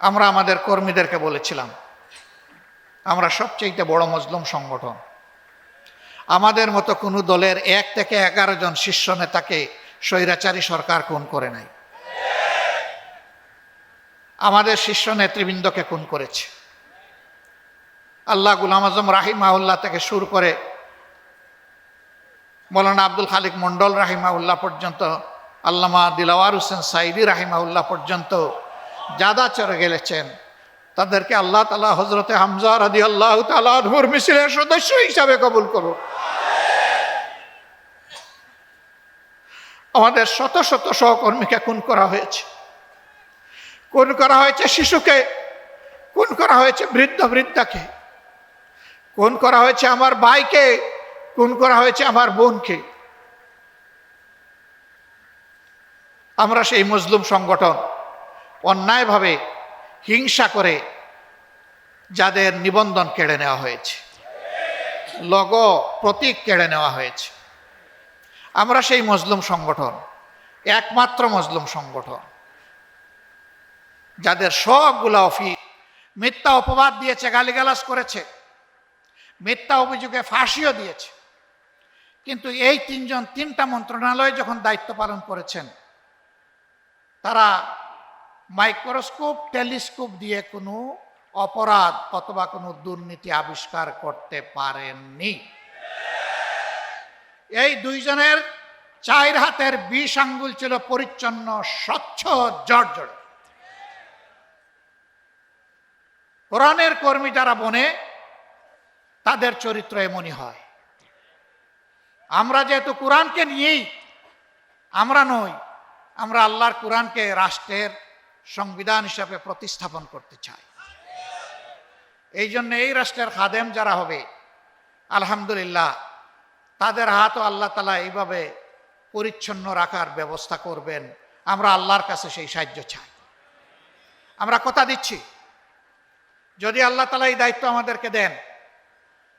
আমরা আমাদের কর্মীদেরকে বলেছিলাম, আমরা সবচেয়ে বড় মজলুম সংগঠন। আমাদের মতো কোনো দলের এক থেকে এগারো জন শীর্ষ নেতাকে স্বৈরাচারী সরকার খুন করে নাই। আমাদের শীর্ষ নেতৃবৃন্দকে খুন করেছে। আল্লাহ গুলাম আজম রাহিমাউল্লাহ থেকে শুরু করে মৌলানা আব্দুল খালিক মন্ডল রাহিমাউল্লাহ পর্যন্ত, আল্লামা দিলাওয়ার হোসেন সাইদি রাহিমাউল্লাহ পর্যন্ত যাদা চড়ে গেলেছেন। তাদেরকে আল্লাহ তালা হজরতে হামজা রাদি আল্লাহ তালাহুর মিছিলের সদস্য হিসাবে কবুল করুন। আমাদের শত শত সহকর্মীকে খুন করা হয়েছে। খুন করা হয়েছে শিশুকে, খুন করা হয়েছে বৃদ্ধ বৃদ্ধাকে, খুন করা হয়েছে আমার ভাইকে, খুন করা হয়েছে আমার বোনকে। আমরা সেই মজলুম সংগঠন অন্যায়ভাবে হিংসা করে যাদের নিবন্ধন কেড়ে নেওয়া হয়েছে। লগ প্রতীক কেড়ে নেওয়া হয়েছে। আমরা সেই মজলুম সংগঠন, একমাত্র মজলুম সংগঠন, যাদের সবগুলা অফিস মিথ্যা অপবাদ দিয়েছে, গালিগালাজ করেছে, মিথ্যা অভিযোগে ফাঁসিও দিয়েছে। কিন্তু এই তিনজন, তিনটা মন্ত্রণালয় যখন দায়িত্ব পালন করেছেন, তারা মাইক্রোস্কোপ, টেলিস্কোপ দিয়ে কোনো অপরাধ অথবা কোনো দুর্নীতি আবিষ্কার করতে পারেননি। এই দুইজনের চায়ের হাতের বিষ আঙ্গুল ছিল পরিচ্ছন্ন, স্বচ্ছ জর্জর কোরআনের কর্মী যারা বনে, তাদের চরিত্র এমনই হয়। আমরা যেহেতু কোরআনকে নিয়েই, আমরা নই, আমরা আল্লাহর কোরআনকে রাষ্ট্রের সংবিধান হিসাবে প্রতিস্থাপন করতে চাই এই জন্য এই রাষ্ট্রের খাদেম যারা হবে, আলহামদুলিল্লাহ, তাদের হাতও আল্লাহ তালা এইভাবে পরিচ্ছন্ন রাখার ব্যবস্থা করবেন। আমরা আল্লাহর কাছে সেই সাহায্য চাই। আমরা কথা দিচ্ছি, যদি আল্লাহ তালা এই দায়িত্ব আমাদেরকে দেন,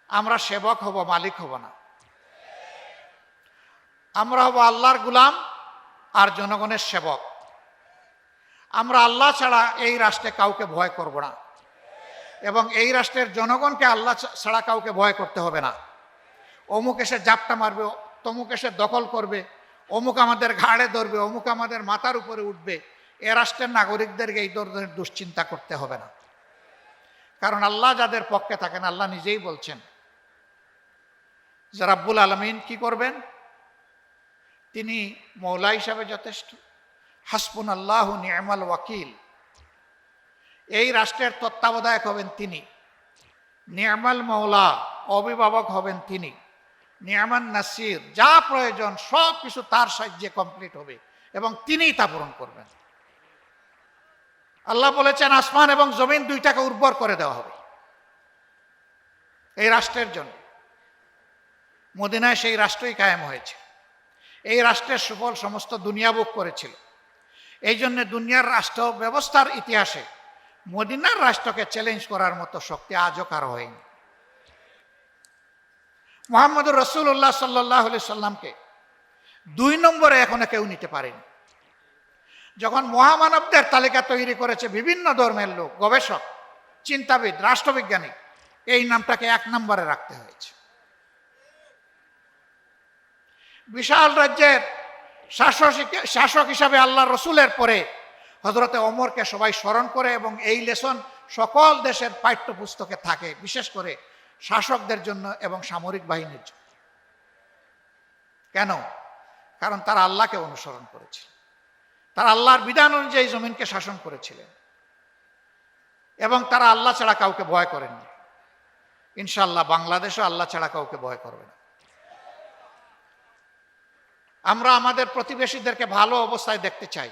আমরা সেবক হব, মালিক হব না। আমরা হব আল্লাহর গুলাম আর জনগণের সেবক। আমরা আল্লাহ ছাড়া এই রাষ্ট্রে কাউকে ভয় করব না। এবং এই রাষ্ট্রের জনগণকে আল্লাহ ছাড়া কাউকে ভয় করতে হবে না। অমুক এসে জাপটা মারবে, তমুক এসে দখল করবে, অমুক আমাদের ঘাড়ে ধরবে, অমুক আমাদের মাথার উপরে উঠবে। এ রাষ্ট্রের নাগরিকদেরকে এই ধরনের দুশ্চিন্তা করতে হবে না। কারণ আল্লাহ যাদের পক্ষে থাকেন, আল্লাহ নিজেই বলছেন, যে রাব্বুল আলমিন কি করবেন? তিনি মৌলা হিসাবে যথেষ্ট। হাসপুন আল্লাহ নিয়মাল ওয়াকিল। এই রাষ্ট্রের তত্ত্বাবধায়ক হবেন তিনি। নিয়মাল মৌলা অভিভাবক হবেন তিনি। নিয়ামান নাসির, যা প্রয়োজন, সব কিছু তার সাহায্যে কমপ্লিট হবে এবং তিনিই তা পূরণ করবেন। আল্লাহ বলেছেন, আসমান এবং জমিন দুইটাকে উর্বর করে দেওয়া হবে। এই রাষ্ট্রের জন্য। মদিনায় সেই রাষ্ট্রই কায়েম হয়েছে। এই রাষ্ট্রের সুফল সমস্ত দুনিয়া বুক করেছিল। এই জন্য দুনিয়ার রাষ্ট্র ব্যবস্থার ইতিহাসে মদিনার রাষ্ট্রকে চ্যালেঞ্জ করার মতো শক্তি আজও কারও হয়নি। মোহাম্মদুর রসুল্লাহ সাল্লাহ সাল্লামকে দুই নম্বরে এখনও কেউ নিতে পারেনি। যখন মহামানবদের তালিকা তৈরি করেছে বিভিন্ন ধর্মের লোক, গবেষক, চিন্তাবিদ, রাষ্ট্রবিজ্ঞানী, এই নামটাকে এক নম্বরে রাখতে হয়েছে। বিশাল রাজ্যের শাসক শাসক হিসাবে আল্লাহ রসুলের পরে হজরতে অমরকে সবাই স্মরণ করে এবং এই লেসন সকল দেশের পাঠ্যপুস্তকে থাকে, বিশেষ করে শাসকদের জন্য এবং সামরিক বাহিনীর জন্য। কেন? কারণ তারা আল্লাহকে অনুসরণ করেছিল। তারা আল্লাহর বিধান অনুযায়ী জমিনকে শাসন করেছিলেন। এবং তারা আল্লাহ ছাড়া কাউকে ভয় করেননি। ইনশাল্লাহ বাংলাদেশও আল্লাহ ছাড়া কাউকে ভয় করবে না। আমরা আমাদের প্রতিবেশীদেরকে ভালো অবস্থায় দেখতে চাই।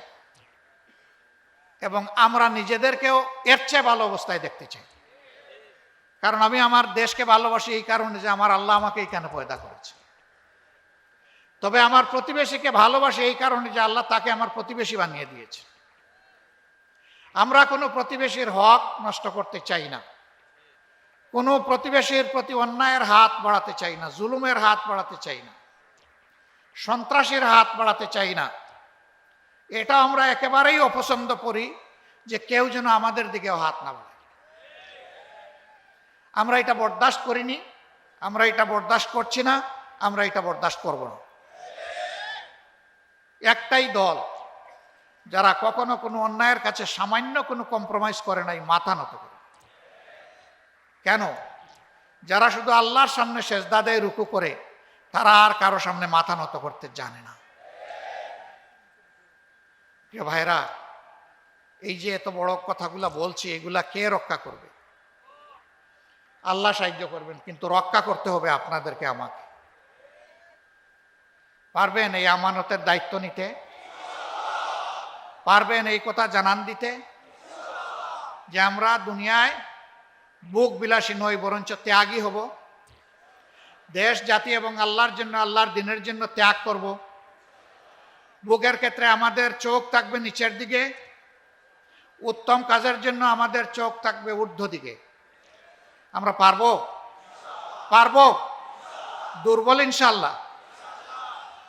এবং আমরা নিজেদেরকেও এর চেয়ে ভালো অবস্থায় দেখতে চাই। কারণ আমি আমার দেশকে ভালোবাসি এই কারণে যে আমার আল্লাহ আমাকে এইখানে পয়দা করেছে। তবে আমার প্রতিবেশীকে ভালোবাসি এই কারণে যে আল্লাহ তাকে আমার প্রতিবেশী বানিয়ে দিয়েছে। আমরা কোনো প্রতিবেশীর হক নষ্ট করতে চাই না। কোনো প্রতিবেশীর প্রতি অন্যায়ের হাত বাড়াতে চাই না, জুলুমের হাত বাড়াতে চাই না। সন্ত্রাসীর হাত বাড়াতে চাই না। এটা আমরা একেবারেই অপছন্দ করি যে কেউ যেন আমাদের দিকেও হাত না বাড়ায়। আমরা এটা বরদাস্ত করিনি, আমরা এটা বরদাস্ত করছি না, আমরা এটা বরদাস্ত করব না। একটাই দল, যারা কখনো কোনো অন্যায়ের কাছে সামান্য কোনো কম্প্রোমাইজ করে নাই, মাথা নত করে। কেন? যারা শুধু আল্লাহর সামনে শেষদা দেয়, রুকু করে তারা আর কারও সামনে মাথা নত করতে জানে না। প্রিয় ভাইরা এই যে এত বড় কথাগুলা বলছি, এগুলা কে রক্ষা করবে? আল্লাহ সাহায্য করবেন, কিন্তু রক্ষা করতে হবে আপনাদেরকে, আমাকে। পারবেন এই আমানতের দায়িত্ব নিতে? পারবেন এই কথা জানান দিতে? যে আমরা দুনিয়ায় বুক বিলাসী নই, বরঞ্চ ত্যাগী হব। দেশ, জাতি এবং আল্লাহর জন্য, আল্লাহর দিনের জন্য ত্যাগ করব। বুকের ক্ষেত্রে আমাদের চোখ থাকবে নিচের দিকে, উত্তম কাজের জন্য আমাদের চোখ থাকবে ঊর্ধ্ব দিকে। আমরা পারব? পারব? দুর্বল ইনশাল্লাহ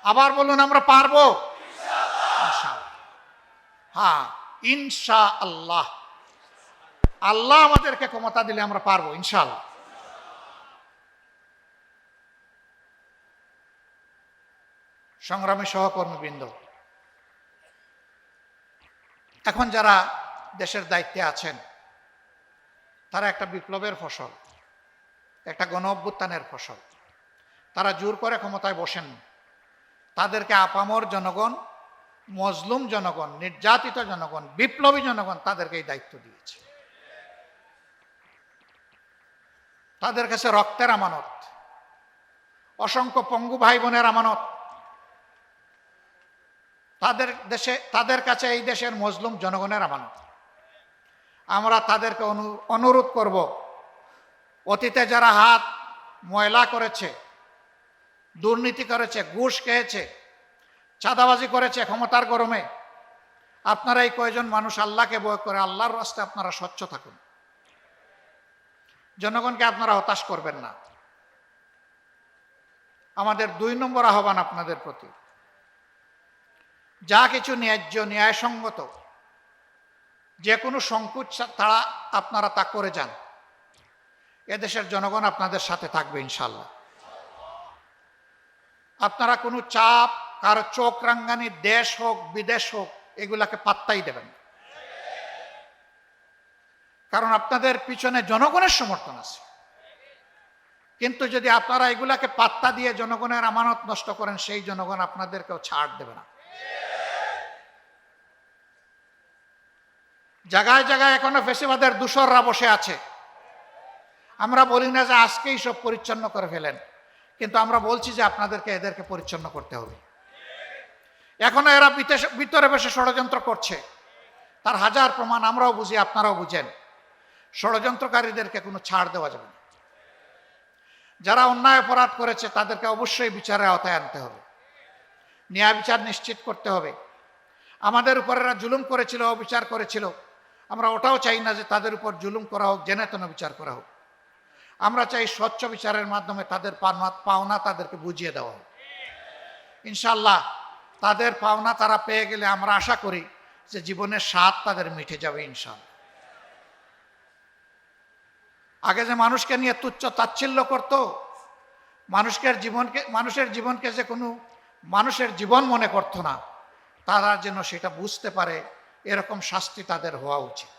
আবার বলুন, আমরা পারব। হ্যাঁ ইনশা আল্লাহ আল্লাহ আমাদেরকে ক্ষমতা দিলে আমরা পারব ইনশাআল্লাহ। সংগ্রামী সহকর্মীবৃন্দ। এখন যারা দেশের দায়িত্বে আছেন, তারা একটা বিপ্লবের ফসল, একটা গণ অভ্যুত্থানের ফসল। তারা জোর করে ক্ষমতায় বসেন তাদেরকে আপামর জনগণ, মজলুম জনগণ, নির্যাতিত জনগণ, বিপ্লবী জনগণ তাদেরকে এই দায়িত্ব দিয়েছে। তাদের কাছে রক্তের আমানত, অসংখ্য পঙ্গু ভাই বোনের আমানত তাদের দেশে, তাদের কাছে এই দেশের মজলুম জনগণের আমানত। আমরা তাদেরকে অনু- অনুরোধ করব, অতীতে যারা হাত ময়লা করেছে, দুর্নীতি করেছে, ঘুষ খেয়েছে, চাঁদাবাজি করেছে ক্ষমতার গরমে, আপনারা এই কয়জন মানুষ আল্লাহকে বয় করে, আল্লাহর রাস্তায় আপনারা স্বচ্ছ থাকুন। জনগণকে আপনারা হতাশ করবেন না। আমাদের দুই নম্বর আহ্বান আপনাদের প্রতি। যা কিছু ন্যায্য ন্যায়সঙ্গত, যে কোনো সংকুচ তারা আপনারা তা করে যান। এদেশের জনগণ আপনাদের সাথে থাকবে ইনশাল্লাহ আপনারা কোনো চাপ, কারও চোখ রাঙ্গানি, দেশ হোক, বিদেশ হোক, এগুলাকে পাত্তাই দেবেন কারণ আপনাদের পিছনে জনগণের সমর্থন আছে। কিন্তু যদি আপনারা এগুলাকে পাত্তা দিয়ে জনগণের আমানত নষ্ট করেন, সেই জনগণ আপনাদেরকেও ছাড় দেবে না। জায়গায় জায়গায় এখনও ফেসিবাদের দূষররা বসে আছে। আমরা বলি না যে আজকেই সব পরিচ্ছন্ন করে ফেলেন, কিন্তু আমরা বলছি যে আপনাদেরকে এদেরকে পরিচ্ছন্ন করতে হবে। এখনও এরা ভিতরে বসে ষড়যন্ত্র করছে। তার হাজার প্রমাণ আমরাও বুঝি, আপনারাও বুঝেন। ষড়যন্ত্রকারীদেরকে কোনো ছাড় দেওয়া যাবে না। যারা অন্যায় অপরাধ করেছে, তাদেরকে অবশ্যই বিচারের আওতায় আনতে হবে। ন্যায় বিচার নিশ্চিত করতে হবে। আমাদের উপর এরা জুলুম করেছিল, অবিচার করেছিল। আমরা ওটাও চাই না যে তাদের উপর জুলুম করা হোক জেনে তেন বিচার করা হোক। আমরা চাই স্বচ্ছ বিচারের মাধ্যমে তাদের পাওনা তাদেরকে বুঝিয়ে দেওয়া হোক। ইনশাল্লাহ তাদের পাওনা তারা পেয়ে গেলে আমরা আশা করি যে জীবনের স্বাদ তাদের মিঠে যাবে ইনশাল্লাহ আগে যে মানুষকে নিয়ে তুচ্ছ তাচ্ছিল্য করত, মানুষকে জীবনকে মানুষের জীবনকে যে কোনো মানুষের জীবন মনে করতো না, তারা যেন সেটা বুঝতে পারে এরকম শাস্তি তাদের হওয়া উচিত।